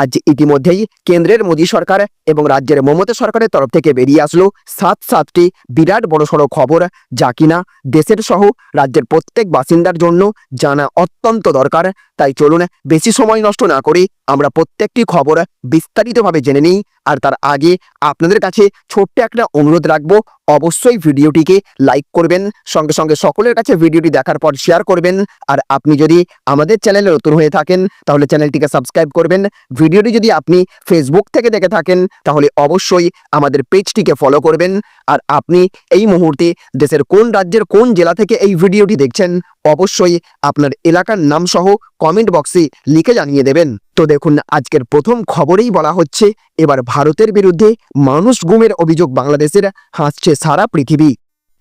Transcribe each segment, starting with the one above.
আজ ইতিমধ্যেই কেন্দ্রের মোদী সরকার এবং রাজ্যের মমতা সরকারের তরফ থেকে বেরিয়ে আসলো সাত সাতটি বিরাট বড়সড় খবর, যা কিনা দেশের সহ রাজ্যের প্রত্যেক বাসিন্দার জন্য জানা অত্যন্ত দরকার। তাই চলুন বেশি সময় নষ্ট না করে আমরা প্রত্যেকটি খবর বিস্তারিতভাবে জেনে নিই। আর তার আগে আপনাদের কাছে ছোট্ট একটা অনুরোধ রাখব, অবশ্যই ভিডিওটিকে লাইক করবেন, সঙ্গে সঙ্গে সকলের কাছে ভিডিওটি দেখার পর শেয়ার করবেন। আর আপনি যদি আমাদের চ্যানেলে নতুন হয়ে থাকেন, তাহলে চ্যানেলটিকে সাবস্ক্রাইব করবেন ভিডিওটি যদি আপনি ফেসবুক থেকে দেখে থাকেন, তাহলে অবশ্যই আমাদের পেজটিকে ফলো করবেন। আর আপনি এই মুহূর্তে দেশের কোন রাজ্যের কোন জেলা থেকে এই ভিডিওটি দেখছেন, অবশ্যই আপনার এলাকার নাম সহ কমেন্ট বক্সে লিখে জানিয়ে দেবেন। তো দেখুন, আজকের প্রথম খবরেই বলা হচ্ছে, এবার ভারতের বিরুদ্ধে মানুষ গুমের অভিযোগ বাংলাদেশের হাসছে সারা পৃথিবী।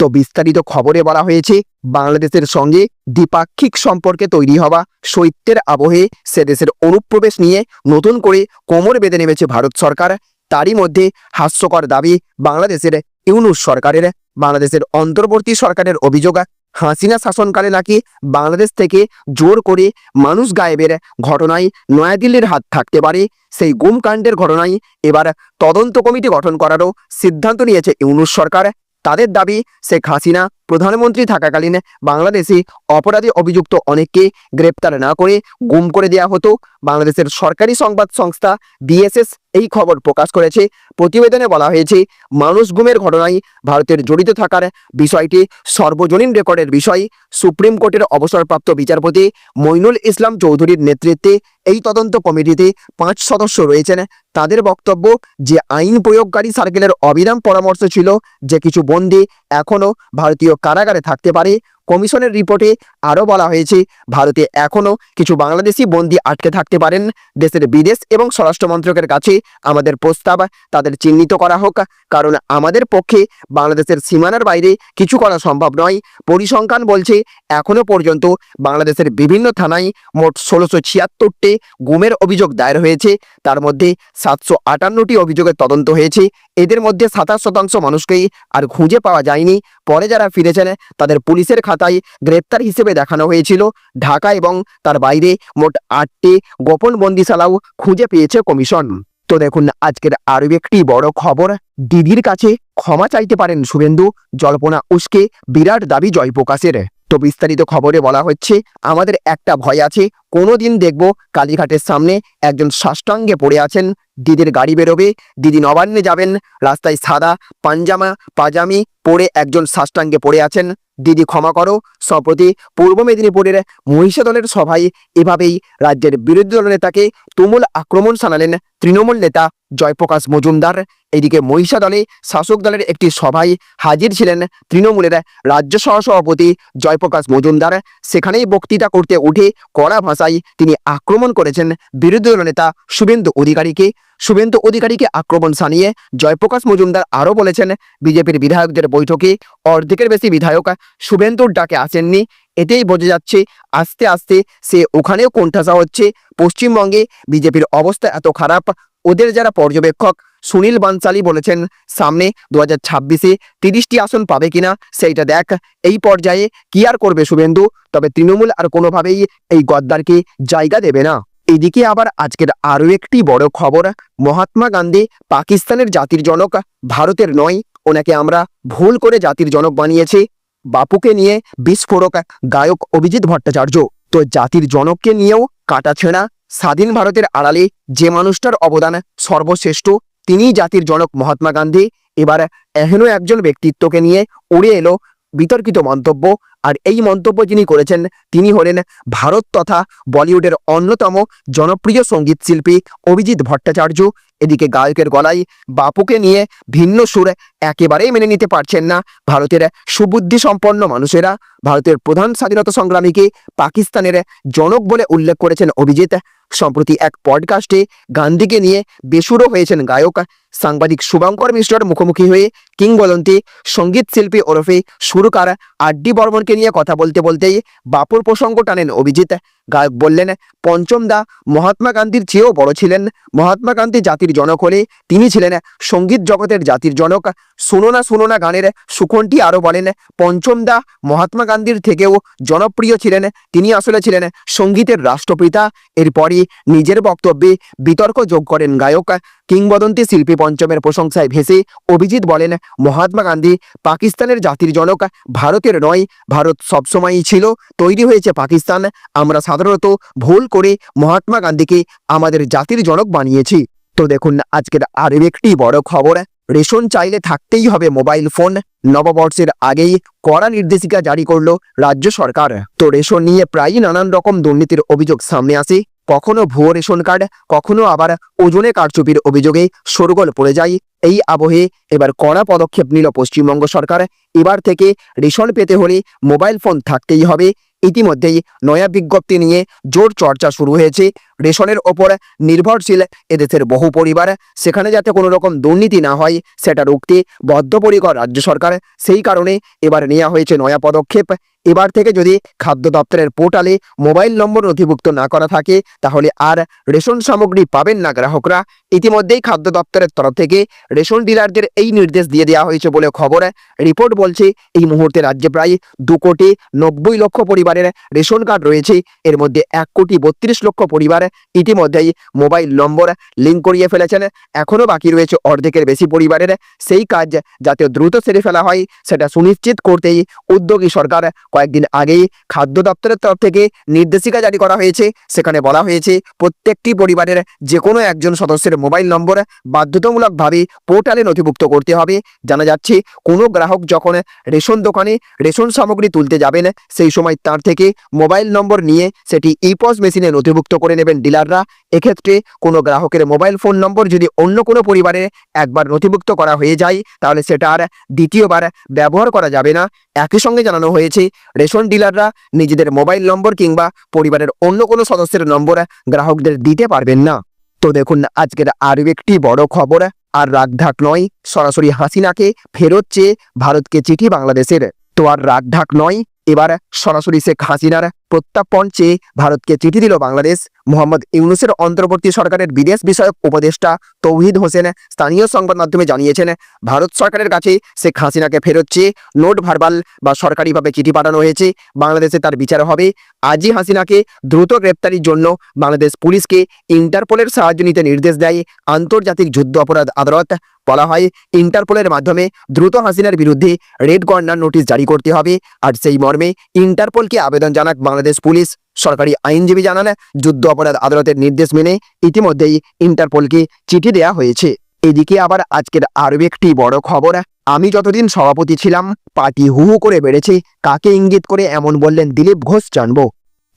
তো বিস্তারিত খবরে বলা হয়েছে, বাংলাদেশের সঙ্গে দ্বিপাক্ষিক সম্পর্কে তৈরি হওয়া শৈত্যের আবহে সে দেশের অনুপ্রবেশ নিয়ে নতুন করে কোমর বেঁধে নেমেছে ভারত সরকার। তারই মধ্যে হাস্যকর দাবি বাংলাদেশের ইউনুস সরকারের। বাংলাদেশের অন্তর্বর্তী সরকারের অভিযোগ, হাসিনা শাসনকালে নাকি বাংলাদেশ থেকে জোর করে মানুষ গায়েবের ঘটনায় নয়াদিল্লির হাত থাকতে পারে, সেই গুমকাণ্ডের ঘটনায় এবার তদন্ত কমিটি গঠন করারও সিদ্ধান্ত নিয়েছে ইউনুস সরকার। তাদের দাবি শেখ হাসিনা প্রধানমন্ত্রী থাকাকালীন বাংলাদেশে অপরাধী অভিযুক্ত অনেককে গ্রেপ্তার না করে গুম করে দেওয়া হতো। বাংলাদেশের সরকারি সংবাদ সংস্থা বিএসএস এই খবর প্রকাশ করেছে। প্রতিবেদনে বলা হয়েছে, মানুষ গুমের ঘটনায় ভারতের জড়িত থাকার বিষয়টি সর্বজনীন রেকর্ডের বিষয়। সুপ্রিম কোর্টের অবসরপ্রাপ্ত বিচারপতি মইনুল ইসলাম চৌধুরীর নেতৃত্বে এই তদন্ত কমিটিতে পাঁচ সদস্য রয়েছেন। তাদের বক্তব্য যে আইন প্রয়োগকারী সার্কেলের অবিরাম পরামর্শ ছিল যে কিছু বন্দী এখনও ভারতীয় কারাগারে থাকতে পারে। কমিশনের রিপোর্টে আরও বলা হয়েছে, ভারতে এখনও কিছু বাংলাদেশি বন্দী আটকে থাকতে পারেন। দেশের বিদেশ এবং স্বরাষ্ট্র মন্ত্রকের কাছে আমাদের প্রস্তাব তাদের চিহ্নিত করা হোক। কারণ আমাদের পক্ষে বাংলাদেশের সীমানার বাইরে কিছু করা সম্ভব নয়। পরিসংখ্যান বলছে, এখনও পর্যন্ত বাংলাদেশের বিভিন্ন থানায় মোট ষোলোশো ছিয়াত্তরটি গুমের অভিযোগ দায়ের হয়েছে। তার মধ্যে সাতশো আটান্নটি অভিযোগের তদন্ত হয়েছে। এদের মধ্যে সাতাশ শতাংশ মানুষকেই আর খুঁজে পাওয়া যায়নি। পরে যারা ফিরেছেন, তাদের পুলিশের খাতায় গ্রেপ্তার হিসেবে দেখানো হয়েছিল। ঢাকা এবং তার বাইরে মোট আটটি গোপন বন্দিশালাও খুঁজে পেয়েছে কমিশন। তো দেখুন, আজকের আরও একটি বড় খবর। দিদির কাছে ক্ষমা চাইতে পারেন শুভেন্দু, জল্পনা উস্কে, বিরাট দাবি জয়প্রকাশের। তো বিস্তারিত খবরে বলা হচ্ছে, আমাদের একটা ভয় আছে, কোনোদিন দেখব কালীঘাটের সামনে একজন সাষ্টাঙ্গে পড়ে আছেন। দিদির গাড়ি বেরোবে, দিদি নবান্নে যাবেন, রাস্তায় সাদা পাঞ্জামা, পাজামি পরে একজন সাষ্টাঙ্গে পড়ে আছেন। দিদি ক্ষমা করো। সম্প্রতি পূর্ব মেদিনীপুরের মহিষা দলের সভায় এভাবেই রাজ্যের বিরোধী দল নেতাকে তুমুল আক্রমণ শানালেন তৃণমূল নেতা জয়প্রকাশ মজুমদার। এদিকে মহিষা দলে শাসক দলের একটি সভায় হাজির ছিলেন তৃণমূলের রাজ্য সহসভাপতি জয়প্রকাশ মজুমদার। সেখানেই বক্তৃতা করতে উঠে কড়া ভাষায় তিনি আক্রমণ করেছেন বিরোধী দল নেতা শুভেন্দু অধিকারীকে। শুভেন্দু অধিকারীকে আক্রমণ শানিয়ে জয়প্রকাশ মজুমদার আরও বলেছেন, বিজেপির বিধায়কদের বৈঠকে অর্ধেকের বেশি বিধায়ক শুভেন্দুর ডাকে আসেননি। এতেই বোঝা যাচ্ছে, আস্তে আস্তে সে ওখানেও কোণঠাসা হচ্ছে। পশ্চিমবঙ্গে বিজেপির অবস্থা এত খারাপ, ওদের যারা পর্যবেক্ষক সুনীল বানসালি বলেছেন, সামনে দু হাজার ছাব্বিশে তিরিশটি আসন পাবে কিনা সেইটা দেখ। এই পর্যায়ে কি আর করবে শুভেন্দু? তবে তৃণমূল আর কোনোভাবেই এই গদ্দারকে জায়গা দেবে না। এদিকে আবার আজকের আরও একটি বড় খবর। মহাত্মা গান্ধী পাকিস্তানের জাতির জনক, ভারতের নয়। ওনাকে আমরা ভুল করে জাতির জনক বানিয়েছি। বাপুকে নিয়ে বিস্ফোরক গায়ক অভিজিৎ ভট্টাচার্য। তো জাতির জনককে নিয়েও কাটাছেঁড়া স্বাধীন ভারতের আড়ালে যে মানুষটার অবদান সর্বশ্রেষ্ঠ, তিনিই জাতির জনক মহাত্মা গান্ধী। এবার এহেন একজন ব্যক্তিত্বকে নিয়ে উড়ে এলো বিতর্কিত মন্তব্য। আর এই মন্তব্য যিনি করেছেন, তিনি হলেন ভারত তথা বলিউডের অন্যতম জনপ্রিয় সংগীত শিল্পী অভিজিৎ ভট্টাচার্য। এদিকে গায়কের গলায় বাপুকে নিয়ে ভিন্ন সুর একেবারেই মেনে নিতে পারছেন না ভারতের সুবুদ্ধি সম্পন্ন মানুষেরা। ভারতের প্রধান স্বাধীনতা সংগ্রামীকে পাকিস্তানের জনক বলে উল্লেখ করেছেন অভিজিৎ। সম্প্রতি এক পডকাস্টে গান্ধীকে নিয়ে বেসুরো হয়েছেন গায়ক। সাংবাদিক শুভঙ্কর মিশ্রর মুখোমুখি হয়ে কিংবদন্তি সংগীত শিল্পী ওরফে সুরকার আর ডি বর্মনকে নিয়ে কথা বলতে বলতেই বাপুর প্রসঙ্গ টানেন অভিজিৎ। গায়ক বললেন, পঞ্চম দা, মহাত্মা গান্ধীর চেয়েও বড় ছিলেন। মহাত্মা গান্ধী জাতির জনক হলে তিনি ছিলেন সংগীত জগতের জাতির জনক। শুনো না না গানের সুখনটি আরও বলেন, পঞ্চম দা, মহাত্মা গান্ধীর থেকেও জনপ্রিয় ছিলেন। তিনি আসলে ছিলেন সঙ্গীতের রাষ্ট্রপিতা। এরপরই নিজের বক্তব্যে বিতর্ক যোগ করেন গায়ক। কিংবদন্তি শিল্পী পঞ্চমের প্রশংসায় ভেসে অভিজিৎ বলেন, মহাত্মা গান্ধী পাকিস্তানের জাতির জনক, ভারতের নয়, ভারত সবসময়ই ছিল, তৈরি হয়েছে পাকিস্তান। আমরা সাধারণত ভুল করে মহাত্মা গান্ধীকে আমাদের জাতির জনক বানিয়েছি। তো দেখুন, আজকের আরও একটি বড় খবর। রেশন চাইলে থাকতেই হবে মোবাইল ফোন। নববর্ষের আগেই কড়া নির্দেশিকা জারি করল রাজ্য সরকার। তো রেশন নিয়ে প্রায়ই নানান রকম দুর্নীতির অভিযোগ সামনে আসে। কখনো ভুয়ো রেশন কার্ড, কখনো আবার ওজনে কারচুপির অভিযোগে সরগোল পড়ে যায়। এই আবহে এবার কড়া পদক্ষেপ নিল পশ্চিমবঙ্গ সরকার। এবার থেকে রেশন পেতে হলে মোবাইল ফোন থাকতেই হবে। ইতিমধ্যেই নয়া বিজ্ঞপ্তি নিয়ে জোর চর্চা শুরু হয়েছে। রেশনের ওপর নির্ভরশীল এদেশের বহু পরিবার। সেখানে যাতে কোনো রকম দুর্নীতি না হয়, সেটা রুখতে বদ্ধপরিকর রাজ্য সরকার সেই কারণে এবার নেওয়া হয়েছে নয়া পদক্ষেপ। এবার থেকে যদি খাদ্য দপ্তরের পোর্টালে মোবাইল নম্বর নথিভুক্ত না করা থাকে, তাহলে আর রেশন সামগ্রী পাবেন না গ্রাহকরা। ইতিমধ্যেই খাদ্য দপ্তরের তরফ থেকে রেশন ডিলারদের এই নির্দেশ দিয়ে দেওয়া হয়েছে বলে খবর। রিপোর্ট বলছে, এই মুহূর্তে রাজ্যে প্রায় দু কোটি নব্বই লক্ষ পরিবারের রেশন কার্ড রয়েছে। এর মধ্যে এক কোটি বত্রিশ লক্ষ পরিবার ইতিমধ্যেই মোবাইল নম্বর লিঙ্ক করিয়ে ফেলেছেন। এখনও বাকি রয়েছে অর্ধেকের বেশি পরিবারের। সেই কাজ যাতে দ্রুত সেরে ফেলা হয়, সেটা সুনিশ্চিত করতেই উদ্যোগী সরকার কয়েকদিন আগেই খাদ্য দপ্তরের তরফ থেকে নির্দেশিকা জারি করা হয়েছে। সেখানে বলা হয়েছে, প্রত্যেকটি পরিবারের যে কোনো একজন সদস্যের মোবাইল নম্বর বাধ্যতামূলকভাবে পোর্টালে নথিভুক্ত করতে হবে। জানা যাচ্ছে, কোনো গ্রাহক যখন রেশন দোকানে রেশন সামগ্রী তুলতে যাবেন, সেই সময় তার থেকে মোবাইল নম্বর নিয়ে সেটি ইপস মেশিনে নথিভুক্ত করে নেবেন। ডিলাররা, এক্ষেত্রে কোনো গ্রাহকের মোবাইল ফোন নম্বর যদি অন্য কোনো পরিবারে একবার নথিভুক্ত করা হয়ে যায়, তাহলে সেটা আর দ্বিতীয়বার ব্যবহার করা যাবে না। একই সঙ্গে জানানো হয়েছে, রেশন ডিলাররা নিজেদের মোবাইল নম্বর কিংবা পরিবারের অন্য কোনো সদস্যের নম্বর গ্রাহকদের দিতে পারবেন না। তো দেখুন, আজকের আরও একটি বড় খবর। আর রাগঢাক নয়, সরাসরি হাসিনাকে ফেরত চেয়ে ভারতকে চিঠি বাংলাদেশের। তো আর রাগঢাক নয় এবার সরাসরি শেখ হাসিনার প্রত্যাপন চেয়ে ভারতকে চিঠি দিল বাংলাদেশ। মোহাম্মদ ইউনুসের অন্তর্বর্তী সরকারের বিদেশ বিষয়ক উপদেষ্টা তৌহিদ হোসেন স্থানীয় সংবাদ মাধ্যমে জানিয়েছেন, ভারত সরকারের কাছে শেখ হাসিনাকে ফেরত চেয়ে নোট, ভারবাল বা সরকারিভাবে চিঠি পাঠানো হয়েছে। বাংলাদেশে তার বিচার হবে। আজই হাসিনাকে দ্রুত গ্রেপ্তারির জন্য বাংলাদেশ পুলিশকে ইন্টারপোলের সাহায্য নিতে নির্দেশ দেয় আন্তর্জাতিক যুদ্ধ অপরাধ আদালত। বলা হয়, ইন্টারপোলের মাধ্যমে দ্রুত হাসিনার বিরুদ্ধে রেড কর্নার নোটিশ জারি করতে হবে। আর সেই মর্মে ইন্টারপোলকে আবেদন জানাক বাংলাদেশ পুলিশ। সরকারি আইনজীবী জানান, যুদ্ধ অপরাধ আদালতের নির্দেশ মেনে ইতিমধ্যেই ইন্টারপোলকে চিঠি দেয়া হয়েছে। এদিকে আবার আজকের আরও একটি বড় খবর, আমি যতদিন সভাপতি ছিলাম, পার্টি হু হু করে বেড়েছে, কাকে ইঙ্গিত করে এমন বললেন দিলীপ ঘোষ জানব।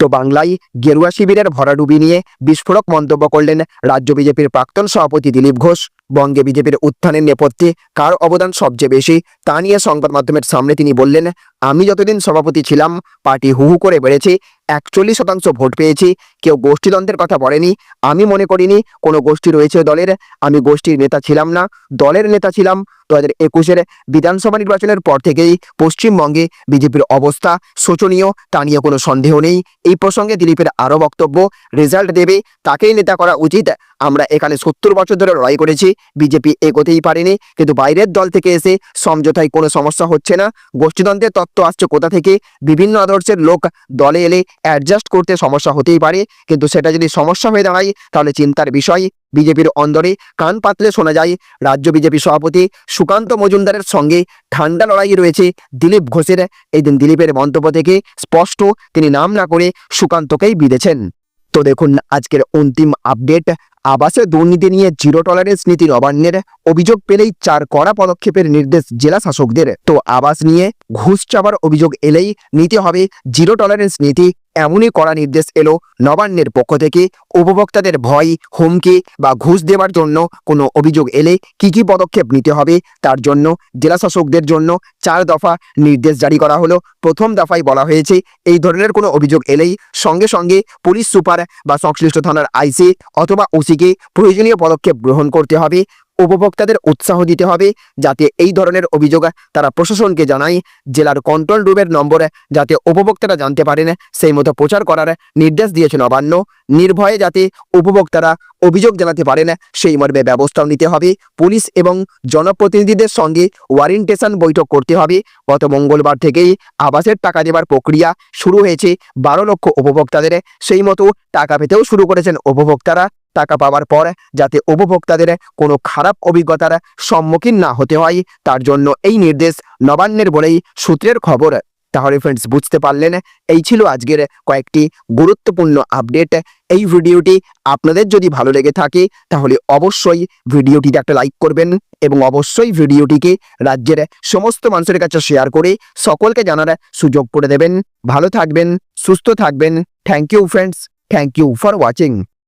বাংলায় গেরুয়া শিবিরের ভরাডুবি নিয়ে বিস্ফোরক মন্তব্য করলেন রাজ্য বিজেপির প্রাক্তন সভাপতি দিলীপ ঘোষ। বঙ্গে বিজেপির উত্থানের নেপথ্যে কার অবদান সবচেয়ে বেশি তা নিয়ে সংবাদ মাধ্যমের সামনে তিনি বললেন, আমি যতদিন সভাপতি ছিলাম, পার্টি হু হু করে বেড়েছে, একচল্লিশ শতাংশ ভোট পেয়েছি, কেউ গোষ্ঠীদ্বন্দ্বের কথা বলেনি, আমি মনে করিনি কোনো গোষ্ঠী রয়েছে দলের, আমি গোষ্ঠীর নেতা ছিলাম না, দলের নেতা ছিলাম দু হাজার একুশের বিধানসভা নির্বাচনের পর থেকেই পশ্চিমবঙ্গে বিজেপির অবস্থা শোচনীয়, তা নিয়ে কোনো সন্দেহ নেই। এই প্রসঙ্গে দিলীপের আরও বক্তব্য, রেজাল্ট দেবে, তাকেই নেতা করা উচিত। আমরা এখানে সত্তর বছর ধরে লড়াই করেছি, বিজেপি এগোতেই পারেনি, কিন্তু বাইরের দল থেকে এসে সমঝোতায় কোনো সমস্যা হচ্ছে না। গোষ্ঠীদ্বন্দ্বের তত্ত্ব আসছে কোথা থেকে? বিভিন্ন আদর্শের লোক দলে এলে অ্যাডজাস্ট করতে সমস্যা হতেই পারে, কিন্তু সেটা যদি সমস্যা হয়ে দাঁড়ায়, তাহলে চিন্তার বিষয়। বিজেপির অন্দরে কান পাতলে শোনা যায়। রাজ্য বিজেপি সভাপতি সুকান্ত মজুমদারের সঙ্গে ঠান্ডা লড়াই রয়েছে দিলীপ ঘোষের। এদিন দিন দিলীপের মন্তব্য থেকে স্পষ্ট, তিনি নাম না করে সুকান্তকেই বিঁধেছেন। তো দেখুন আজকের অন্তিম আপডেট আবাসে দুর্নীতি নিয়ে জিরো টলারেন্স নীতি নবান্নের অভিযোগ পেলেই চার কড়া পদক্ষেপের নির্দেশ জেলা শাসকদের। তো আবাস নিয়ে ঘুষ চাবার অভিযোগ এলেই নিতে হবে জিরো টলারেন্স নীতি, এমনই কড়া নির্দেশ এলো নবান্নের পক্ষ থেকে। উপভোক্তাদের ভয়, হুমকি বা ঘুষ দেওয়ার জন্য কোনো অভিযোগ এলে কি কি পদক্ষেপ নিতে হবে তার জন্য জেলা শাসকদের জন্য চার দফা নির্দেশ জারি করা হলো। প্রথম দফায় বলা হয়েছে, এই ধরনের কোনো অভিযোগ এলেই সঙ্গে সঙ্গে পুলিশ সুপার বা সংশ্লিষ্ট থানার আইসি অথবা ওসি থেকে প্রয়োজনীয় পদক্ষেপ গ্রহণ করতে হবে, উপভোক্তাদের উৎসাহ দিতে হবে, যাতে এই ধরনের অভিযোগ তারা প্রশাসনকে জানায়, জেলার কন্ট্রোল রুমের নম্বরে যাতে উপভোক্তারা জানতে পারেন, সেই মতো প্রচার করার নির্দেশ দিয়েছে নবান্ন। নির্ভয়ে যাতে উপভোক্তারা অভিযোগ জানাতে পারেন, সেই মর্মে ব্যবস্থাও নিতে হবে। পুলিশ এবং জনপ্রতিনিধিদের সঙ্গে ওয়ারেন্টেশন বৈঠক করতে হবে। গত মঙ্গলবার থেকেই আবাসের টাকা দেওয়ার প্রক্রিয়া শুরু হয়েছে। বারো লক্ষ উপভোক্তাদের সেই মতো টাকা পেতেও শুরু করেছেন উপভোক্তারা। টাকা পাওয়ার পর যাতে উপভোক্তাদের কোনো খারাপ অভিজ্ঞতার সম্মুখীন না হতে হয়, তার জন্য এই নির্দেশ নবান্নের বলেই সূত্রের খবর। তাহলে ফ্রেন্ডস বুঝতে পারলেন? এই ছিল আজকের কয়েকটি গুরুত্বপূর্ণ আপডেট এই ভিডিওটি আপনাদের যদি ভালো লেগে থাকে, তাহলে অবশ্যই ভিডিওটিতে একটা লাইক করবেন এবং অবশ্যই ভিডিওটিকে রাজ্যের সমস্ত মানুষের কাছে শেয়ার করে সকলকে জানার সুযোগ করে দেবেন। ভালো থাকবেন, সুস্থ থাকবেন। Thank you friends thank you for watching